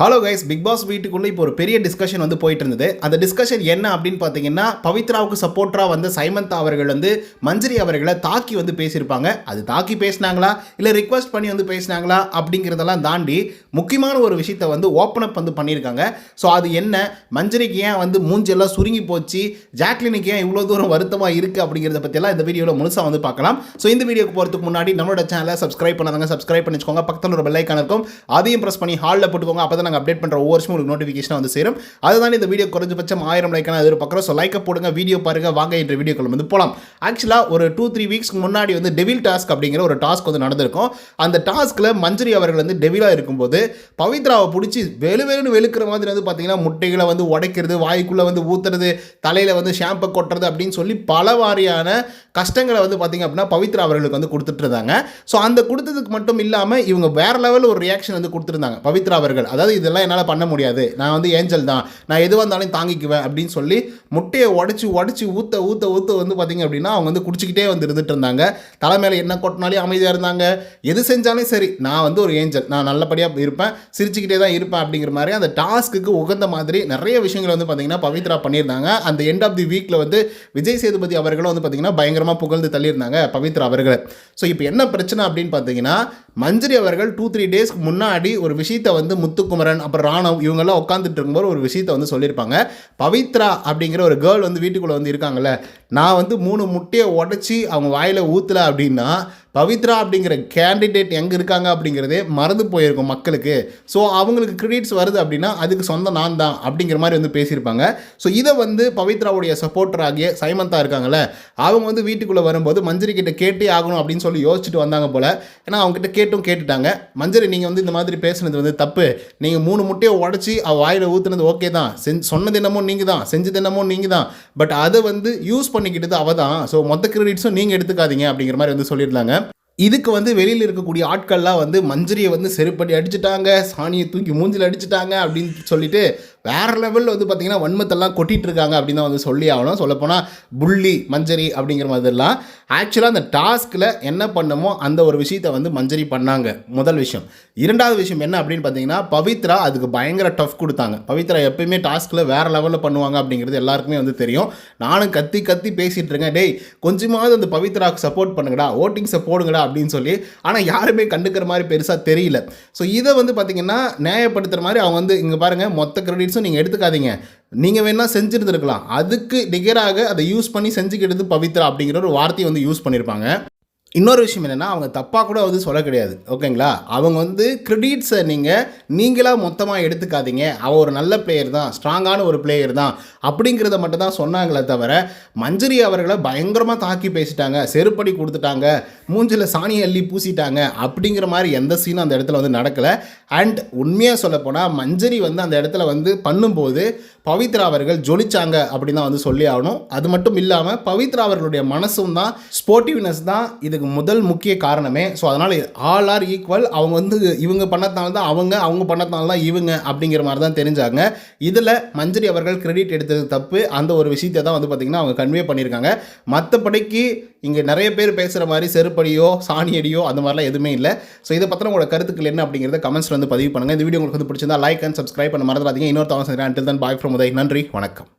Hello guys big pass வீட்டுக்குள்ளே இப்போ ஒரு பெரிய டிஸ்கஷன் வந்து போயிட்டு இருந்தது அந்த டிஸ்கஷன் என்ன அப்படின்னு பார்த்தீங்கன்னா பவித்ராவுக்கு சப்போர்ட்டராக வந்த சைமந்தா அவர்கள் வந்து மஞ்சரி அவர்களை தாக்கி வந்து பேசியிருப்பாங்க. அது தாக்கி பேசினாங்களா? இல்லை ரிக்வஸ்ட் பண்ணி வந்து பேசினாங்களா? அப்படிங்கிறதெல்லாம் தாண்டி முக்கியமான ஒரு விஷயத்த வந்து ஓப்பன் அப் வந்து பண்ணியிருக்காங்க. ஸோ அது என்ன? மஞ்சரிக்கு ஏன் வந்து மூஞ்செல்லாம் சுருங்கி போச்சு? ஜாக்லினுக்கு ஏன் இவ்வளோ தூரம் வருத்தமாக இருக்குது அப்படிங்கிறத பற்றியெல்லாம் இந்த வீடியோவில் முழுசாக வந்து பார்க்கலாம். ஸோ இந்த வீடியோக்கு போகிறதுக்கு முன்னாடி நம்மளோட சேனலை சப்ஸ்கிரைப் பண்ணாதவங்க சப்ஸ்கிரைப் பண்ணிக்கோங்க பக்கத்தில் ஒரு பெல்லைக்கான இருக்கும். அதையும் ப்ரெஸ் பண்ணி ஹாலில் போட்டுக்கோங்க. அப்போ தான் நாங்கள் அப்டேட் பண்ணுற ஒவ்வொரு வருஷமும் உங்களுக்கு நோட்டிஃபிகேஷன் வந்து சேரும். அதுதான் இந்த வீடியோ குறைஞ்சபட்சம் ஆயிரம் லைக்கான எதிர்பார்க்குறோம். ஸோ லைக்கை போடுங்க வீடியோ பாருங்க வாங்க என்ற வீடியோக்கள் வந்து போகலாம் ஆக்சுவலாக ஒரு டூ த்ரீ வீக்ஸ்க்கு முன்னாடி வந்து டெவில் டாஸ்க் அப்படிங்கிற ஒரு டாஸ்க் வந்து நடந்திருக்கும். அந்த டாஸ்க்கில் மஞ்சரி அவர்கள் வந்து டெவிலாக இருக்கும்போது பவித்ராவை பிடிச்சி வெளு வெளுன்னு வெளுக்கிற மாதிரி வந்து பார்த்தீங்கன்னா முட்டைகளை வந்து உடைக்கிறது வாய்க்குள்ளே வந்து ஊத்துறது தலையில் வந்து ஷாம்பை கொட்டுறது அப்படின்னு சொல்லி பல வாரியான கஷ்டங்களை வந்து பார்த்தீங்க அப்படின்னா பவித்ரா அவர்களுக்கு வந்து கொடுத்துட்டு இருந்தாங்க. ஸோ அந்த கொடுத்ததுக்கு மட்டும் இல்லாமல் இவங்க வேற லெவலில் ஒரு ரியாக்ஷன் வந்து கொடுத்துருந்தாங்க பவித்ரா அவர்கள். அதாவது இதெல்லாம் என்னால் பண்ண முடியாது. நான் வந்து ஏஞ்சல் தான். நான் எது வந்தாலும் தாங்கிக்குவேன் அப்படின்னு சொல்லி முட்டையை உடச்சி உடச்சி ஊற்ற ஊற்ற ஊற்ற வந்து பார்த்தீங்க அப்படின்னா அவங்க வந்து குடிச்சிக்கிட்டே வந்து இருந்துட்டு இருந்தாங்க. தலை மேலே என்ன கொட்டினாலே அமைதியாக இருந்தாங்க. எது செஞ்சாலும் சரி நான் வந்து ஒரு ஏஞ்சல். நான் நல்லபடியாக இருப்பேன். சிரிச்சுக்கிட்டே தான் இருப்பேன் அப்படிங்கிற மாதிரி அந்த டாஸ்க்குக்கு உகந்த மாதிரி நிறைய விஷயங்கள் வந்து பார்த்தீங்கன்னா பவித்ரா பண்ணியிருந்தாங்க. அந்த எண்ட் ஆஃப் தி வீக்கில் வந்து விஜய் சேதுபதி அவர்களும் வந்து பார்த்தீங்கன்னா பயங்கரமாக புகழ்ந்து தள்ளியிருந்தாங்க பவித்ரா அவர்களை. ஸோ இப்போ என்ன பிரச்சனை அப்படின்னு பார்த்தீங்கன்னா மஞ்சரி அவர்கள் டூ த்ரீ டேஸ்க்கு முன்னாடி ஒரு விஷயத்தை வந்து முத்துக்குமரன் அப்புறம் ராணவ் இவங்கெல்லாம் உட்காந்துட்டு இருக்கும்போது ஒரு விஷயத்தை வந்து சொல்லியிருப்பாங்க. பவித்ரா அப்படிங்கிற ஒரு கேர்ள் வந்து வீட்டுக்குள்ளே வந்து இருக்காங்கல்ல. நான் வந்து மூணு முட்டையை உடச்சி அவங்க வாயில் ஊற்றல அப்படின்னா பவித்ரா அப்படிங்கிற கேண்டிடேட் எங்கே இருக்காங்க அப்படிங்கிறதே மறந்து போயிருக்கும் மக்களுக்கு. ஸோ அவங்களுக்கு கிரெடிட்ஸ் வருது அப்படின்னா அதுக்கு சொந்த நான் தான் அப்படிங்கிற மாதிரி வந்து பேசியிருப்பாங்க. ஸோ இதை வந்து பவித்ராவுடைய சப்போர்ட்டர் ஆகிய சைமந்தா இருக்காங்கல்ல அவங்க வந்து வீட்டுக்குள்ளே வரும்போது மஞ்சரி கிட்ட கேட்டே ஆகணும் அப்படின்னு சொல்லி யோசிச்சுட்டு வந்தாங்க போல். ஏன்னா அவங்ககிட்ட கேட்டும் கேட்டுட்டாங்க. மஞ்சரி நீங்கள் வந்து இந்த மாதிரி பேசுனது வந்து தப்பு. நீங்கள் மூணு முட்டையை உடச்சி அவள் வாயில் ஊற்றுனது ஓகே தான். செஞ்சு சொன்னது என்னமோ நீங்கள் தான். செஞ்சது என்னமோ நீங்கள் தான். பட் அதை வந்து யூஸ் பண்ணிக்கிட்டது அவள் தான். ஸோ மொத்த கிரெடிட்ஸும் நீங்கள் எடுத்துக்காதீங்க அப்படிங்கிற மாதிரி வந்து சொல்லியிருந்தாங்க. இதுக்கு வந்து வெளியில் இருக்கக்கூடிய ஆட்கள்லாம் வந்து மஞ்சரியை வந்து செருப்படி அடிச்சிட்டாங்க சாணியை தூக்கி மூஞ்சில் அடிச்சிட்டாங்க அப்படின்னு சொல்லிட்டு வேறு லெவலில் வந்து பார்த்தீங்கன்னா வன்மத்தெல்லாம் கொட்டிகிட்டு இருக்காங்க அப்படின்னு தான் வந்து சொல்லி ஆகணும். சொல்லப்போனால் புள்ளி மஞ்சரி அப்படிங்கிற மாதிரிலாம் ஆக்சுவலாக அந்த டாஸ்கில் என்ன பண்ணுமோ அந்த ஒரு விஷயத்தை வந்து மஞ்சரி பண்ணாங்க. முதல் விஷயம். இரண்டாவது விஷயம் என்ன அப்படின்னு பார்த்தீங்கன்னா பவித்ரா அதுக்கு பயங்கர டஃப் கொடுத்தாங்க. பவித்ரா எப்பயுமே டாஸ்கில் வேறு லெவலில் பண்ணுவாங்க அப்படிங்கிறது எல்லாருக்குமே வந்து தெரியும். நானும் கத்தி கத்தி பேசிகிட்டு இருக்கேன். டேய் கொஞ்சமாவது அந்த பவித்ராவுக்கு சப்போர்ட் பண்ணுங்கடா ஓட்டிங்ஸை போடுங்கடா அப்படின்னு சொல்லி. ஆனால் யாருமே கண்டுக்கிற மாதிரி பெருசாக தெரியல. ஸோ இதை வந்து பார்த்தீங்கன்னா நியாயப்படுத்துகிற மாதிரி அவங்க வந்து இங்கே பாருங்கள் மொத்த கிரெடிட்ஸும் நீங்கள் எடுத்துக்காதீங்க. நீங்கள் வேணால் செஞ்சுருந்துருக்கலாம். அதுக்கு நிகராக அதை யூஸ் பண்ணி செஞ்சுக்கிட்டது பவித்ரா அப்படிங்கிற ஒரு வார்த்தையை வந்து யூஸ் பண்ணியிருப்பாங்க இன்னொரு விஷயம் என்னென்னா அவங்க தப்பாக கூட வந்து சொல்ல கிடையாது. ஓகேங்களா? அவங்க வந்து கிரெடிட்ஸை நீங்கள் நீங்களாக மொத்தமாக எடுத்துக்காதீங்க. அவள் ஒரு நல்ல பிளேயர் தான் ஸ்ட்ராங்கான ஒரு பிளேயர் தான் அப்படிங்கிறத மட்டும் தான் சொன்னாங்களே தவிர மஞ்சரி அவர்களை பயங்கரமாக தாக்கி பேசிட்டாங்க செருப்படி கொடுத்துட்டாங்க மூஞ்சில் சாணி அள்ளி பூசிட்டாங்க அப்படிங்கிற மாதிரி எந்த சீனும் அந்த இடத்துல வந்து நடக்கலை. அண்ட் உண்மையாக சொல்லப்போனால் மஞ்சரி வந்து அந்த இடத்துல வந்து பண்ணும்போது பவித்ரா அவர்கள் ஜொலிச்சாங்க அப்படின்னு தான் வந்து சொல்லி ஆகணும். அது மட்டும் இல்லாமல் பவித்ரா அவர்களுடைய மனசும் தான் ஸ்போர்ட்டிவ்னஸ் தான் இதுக்கு முதல் முக்கிய காரணமே ஸோ அதனால் ஆல் ஆர் ஈக்குவல் அவங்க வந்து இவங்க பண்ணதுனால தான் அவங்க அவங்க பண்ணதுனால தான் இவங்க அப்படிங்கிற மாதிரி தான் தெரிஞ்சாங்க. இதில் மஞ்சரி அவர்கள் கிரெடிட் எடுத்தது தப்பு. அந்த ஒரு விஷயத்தை தான் வந்து பார்த்திங்கன்னா அவங்க கன்வே பண்ணியிருக்காங்க. மற்றபடிக்கு இங்கே நிறைய பேர் பேசுகிற மாதிரி செருப்படியோ சாணியடியோ அந்த மாதிரிலாம் எதுவுமே இல்லை. ஸோ இதை பற்றின உங்களோட கருத்துக்கள் என்ன அப்படிங்கிறத கமெண்ட்ஸில் வந்து பதிவு பண்ணுங்கள் இந்த வீடியோ உங்களுக்கு வந்து பிடிச்சிருந்தா லைக் அண்ட் சப்ஸ்கிரைப் பண்ண மறந்துடாதீங்க. இன்னொரு தவணை அண்டில் தான் பாய் ஃப்ரம் உதய் நன்றி. வணக்கம்.